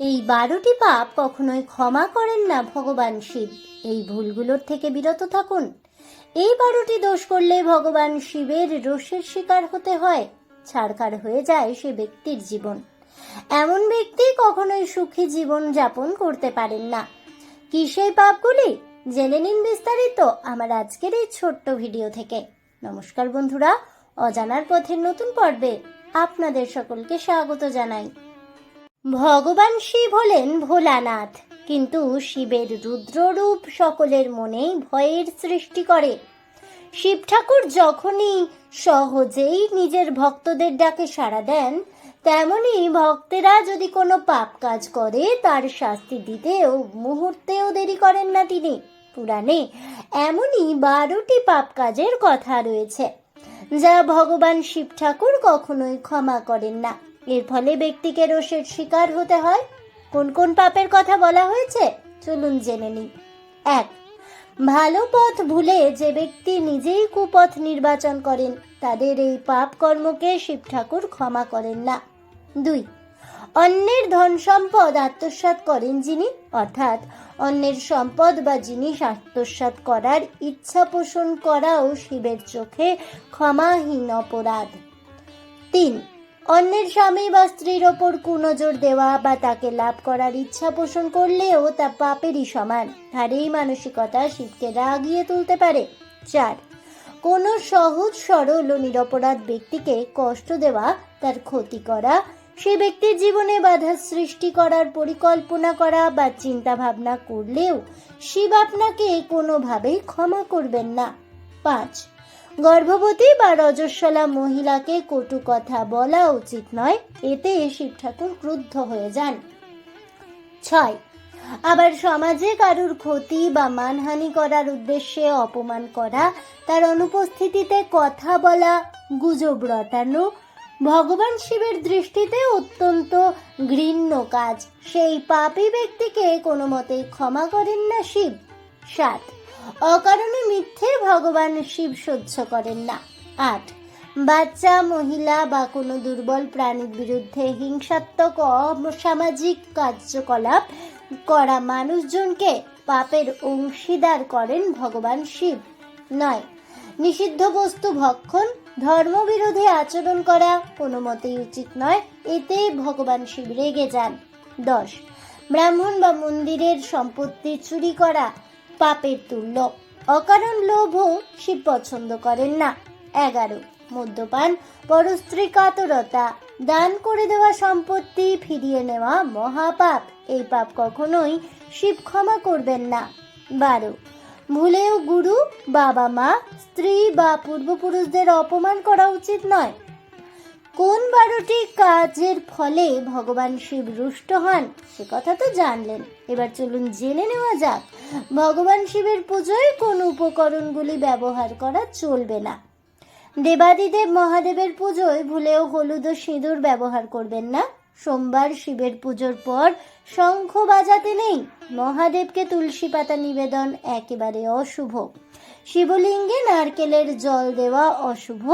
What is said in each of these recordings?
এই বারোটি পাপ কখনোই ক্ষমা করেন না ভগবান শিব। এই ভুলগুলোর থেকে বিরত থাকুন। এই বারোটি দোষ করলে ভগবান শিবের রোষের শিকার হতে হয় ছাড়কার হয়ে যায় সে ব্যক্তির জীবন। এমন ব্যক্তি কখনোই সুখী জীবন যাপন করতে পারেন না। কি সেই পাপগুলি? জেনে নিন বিস্তারিত আমার আজকের এই ছোট্ট ভিডিও থেকে। নমস্কার বন্ধুরা, অজানার পথের নতুন পর্বে আপনাদের সকলকে স্বাগত জানাই। ভগবান শিব হলেন ভোলানাথ, কিন্তু শিবের রুদ্ররূপ সকলের মনেই ভয়ের সৃষ্টি করে। শিব ঠাকুর যখনই সহজেই নিজের ভক্তদের ডাকে সাড়া দেন, তেমনি ভক্তেরা যদি কোনো পাপ কাজ করে, তার শাস্তি দিতেও মুহূর্তেও দেরি করেন না তিনি। পুরাণে এমনই বারোটি পাপ কাজের কথা রয়েছে, যা ভগবান শিব ঠাকুর কখনোই ক্ষমা করেন না। এর ফলে ব্যক্তিকে রোষের শিকার হতে হয়। কোন কোন পাপের কথা বলা হয়েছে? চলুন জেনে নিই। এক, ভালো পথ ভুলে যে ব্যক্তি নিজেই কুপথ নির্বাচন করেন, তাদের এই পাপ কর্মকে শিব ঠাকুর ক্ষমা করেন না। দুই, অন্যের ধন সম্পদ আত্মসাৎ করেন যিনি, অর্থাৎ অন্যের সম্পদ বা জিনিস আত্মসাৎ করার ইচ্ছা পোষণ করাও শিবের চোখে ক্ষমাহীন অপরাধ। তিন অন্যের স্বামী বা স্ত্রীর ওপর কুনজর দেওয়া বা তাকে লাভ করার ইচ্ছা পোষণ করলেও তা পাপেরই সমান। আর এই মানসিকতা শিবকে রাগিয়ে তুলতে পারে। চার, কোনো সহজ, সরল ও নিরপরাধ ব্যক্তিকে কষ্ট দেওয়া, তার ক্ষতি করা, সে ব্যক্তির জীবনে বাধা সৃষ্টি করার পরিকল্পনা করা বা চিন্তা ভাবনা করলেও শিব আপনাকে কোনোভাবেই ক্ষমা করবেন না। পাঁচ গর্ভবতী বা রজস্বলা মহিলাকে কটু কথা বলা উচিত নয়, এতে শিব ঠাকুর ক্রুদ্ধ হয়ে যান। ছয়, আবার সমাজে কারুর ক্ষতি বা মানহানি করার উদ্দেশ্যে অপমান করা, তার অনুপস্থিতিতে কথা বলা, গুজব রটানো, ভগবান শিবের দৃষ্টিতে অত্যন্ত ঘৃণ্য কাজ। সেই পাপী ব্যক্তিকে কোনো মতেই ক্ষমা করেন না শিব। সাত অকারণে মিথ্যে ভগবান শিব সহ্য করেন না। আট, বাচ্চা, মহিলা বা কোনো দুর্বল প্রাণীর বিরুদ্ধে হিংসাত্মক, অসামাজিক কার্যকলাপ করা মানুষজনকে পাপের অংশীদার করেন ভগবান শিব। নয়, নিষিদ্ধ বস্তু ভক্ষণ, ধর্মবিরোধী আচরণ করা কোনো মতেই উচিত নয়, এতে ভগবান শিব রেগে যান। দশ, ব্রাহ্মণ বা মন্দিরের সম্পত্তি চুরি করা পাপের তুল্য। অকারণ লোভও শিব পছন্দ করেন না। এগারো। মদ্যপান পরস্ত্রী কাতরতা দান করে দেওয়া সম্পত্তি ফিরিয়ে নেওয়া মহাপাপ, এই পাপ কখনোই শিব ক্ষমা করবেন না। বারো। ভুলেও গুরু বাবা মা স্ত্রী বা পূর্বপুরুষদের অপমান করা উচিত নয়। কোন বারোটি কাজের ফলে ভগবান শিব রুষ্ট হন? সে কথা তো জানলেন। এবার চলুন জেনে নেওয়া যাক, ভগবান শিবের পুজোয় কোন উপকরণগুলি ব্যবহার করা চলবে না? দেবাদিদেব মহাদেবের পুজোয় ভুলেও হলুদ ও সিঁদুর ব্যবহার করবেন না। সোমবার শিবের পুজোর পর শঙ্খ বাজাতে নেই। মহাদেবকে তুলসী পাতা নিবেদন একেবারে অশুভ। শিবলিঙ্গে নারকেলের জল দেওয়া অশুভ।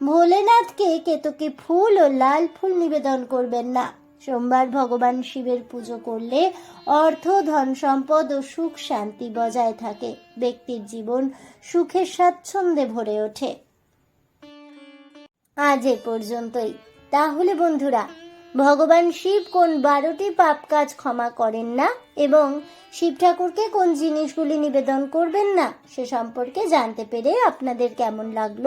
ভোলেনাথকে কেতকে ফুল ও লাল ফুল নিবেদন করবেন না। সোমবার ভগবান শিবের পুজো করলে অর্থ, ধন সম্পদ ও সুখ শান্তি বজায় থাকে। ব্যক্তির জীবন সুখের স্বাচ্ছন্দ্যে ভরে ওঠে। আজ এ পর্যন্তই। তাহলে বন্ধুরা, ভগবান শিব কোন বারোটি পাপ কাজ ক্ষমা করেন না এবং শিব ঠাকুরকে কোন জিনিসগুলি নিবেদন করবেন না, সে সম্পর্কে জানতে পেরে আপনাদের কেমন লাগল?